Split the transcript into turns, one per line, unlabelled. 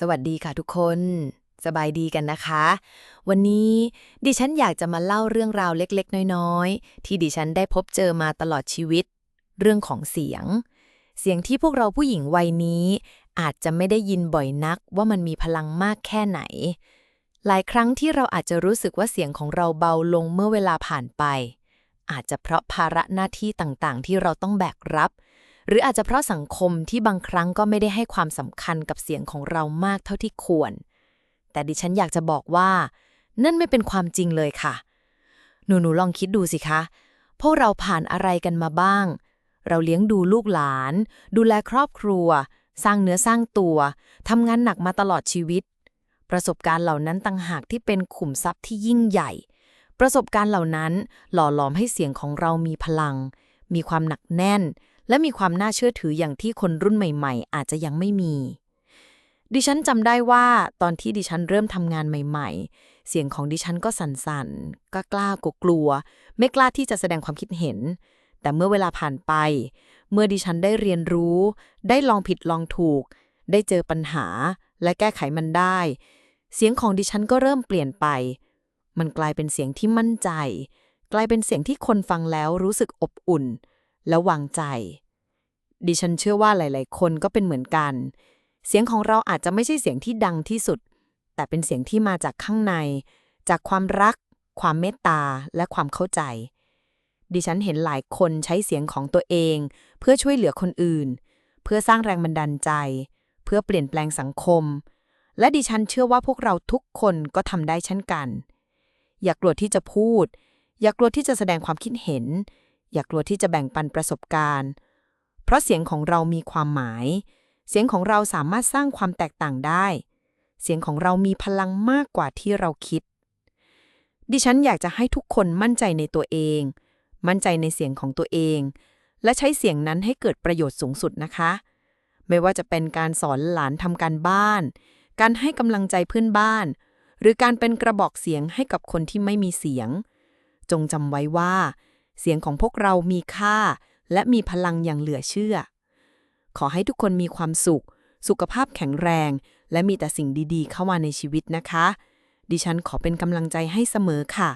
สวัสดีค่ะทุกคน สบายดีกันนะคะ วันนี้ดิฉันอยากจะมาเล่าเรื่องราวเล็กๆ น้อยๆ ที่ดิฉันได้พบเจอมาตลอดชีวิต เรื่องของเสียง เสียงที่พวกเราผู้หญิงวัยนี้ อาจจะไม่ได้ยินบ่อยนักว่ามันมีพลังมากแค่ไหน หลายครั้งที่เราอาจจะรู้สึกว่าเสียงของเราเบาลงเมื่อเวลาผ่านไป อาจจะเพราะภาระหน้าที่ต่างๆ ที่เราต้องแบกรับ หรืออาจจะเพราะสังคมที่บางครั้งก็ไม่ได้ให้ความสำคัญกับเสียงของเรามากเท่าที่ควร แต่ดิฉันอยากจะบอกว่า นั่นไม่เป็นความจริงเลยค่ะ หนูหนูลองคิดดูสิคะ พวกเราผ่านอะไรกันมาบ้าง เราเลี้ยงดูลูกหลาน ดูแลครอบครัว สร้างเนื้อสร้างตัวทำงานหนักมาตลอดชีวิต ประสบการณ์เหล่านั้นต่างหากที่เป็นขุมทรัพย์ที่ยิ่งใหญ่ ประสบการณ์เหล่านั้น หล่อหลอมให้เสียงของเรามีพลัง มีความหนักแน่น และมีความน่าเชื่อถืออย่างที่คนรุ่นใหม่ๆ อาจจะยังไม่มี ดิฉันจำได้ว่าตอนที่ดิฉันเริ่มทำงานใหม่ ๆ เสียงของดิฉันก็สั่นๆก็กล้ากกลัว ไม่กล้าที่จะแสดงความคิดเห็น แต่เมื่อเวลาผ่านไป เมื่อดิฉันได้เรียนรู้ ได้ลองผิดลองถูก ได้เจอปัญหา และแก้ไขมันได้ เสียงของดิฉันก็เริ่มเปลี่ยนไป มันกลายเป็นเสียงที่มั่นใจ กลายเป็นเสียงที่คนฟังแล้วรู้สึกอบอุ่น และวางใจ ดิฉันเชื่อว่าหลาย ๆ คนก็เป็นเหมือนกัน เสียงของเราอาจจะไม่ใช่เสียงที่ดังที่สุด แต่เป็นเสียงที่มาจากข้างใน จากความรัก ความเมตตา และความเข้าใจ ดิฉันเห็นหลายคนใช้เสียงของตัวเอง เพื่อช่วยเหลือคนอื่น เพื่อสร้างแรงบันดาลใจ เพื่อเปลี่ยนแปลงสังคม และดิฉันเชื่อว่าพวกเราทุกคนก็ทำได้เช่นกัน อย่ากลัวที่จะพูด อย่ากลัวที่จะแสดงความคิดเห็น อย่ากลัวที่จะแบ่งปันประสบการณ์ เพราะเสียงของเรามีความหมาย เสียงของเราสามารถสร้างความแตกต่างได้ เสียงของเรามีพลังมากกว่าที่เราคิด ดิฉันอยากจะให้ทุกคนมั่นใจในตัวเอง มั่นใจในเสียงของตัวเอง และใช้เสียงนั้นให้เกิดประโยชน์สูงสุดนะคะ ไม่ว่าจะเป็นการสอนหลานทำการบ้าน การให้กำลังใจเพื่อนบ้าน หรือการเป็นกระบอกเสียงให้กับคนที่ไม่มีเสียง จงจำไว้ว่า เสียงของพวกเรามีค่า และมีพลังอย่างเหลือเชื่อ ขอให้ทุกคนมีความสุข สุขภาพแข็งแรง และมีแต่สิ่งดีๆ เข้ามาในชีวิตนะคะ ดิฉันขอเป็นกำลังใจให้เสมอค่ะ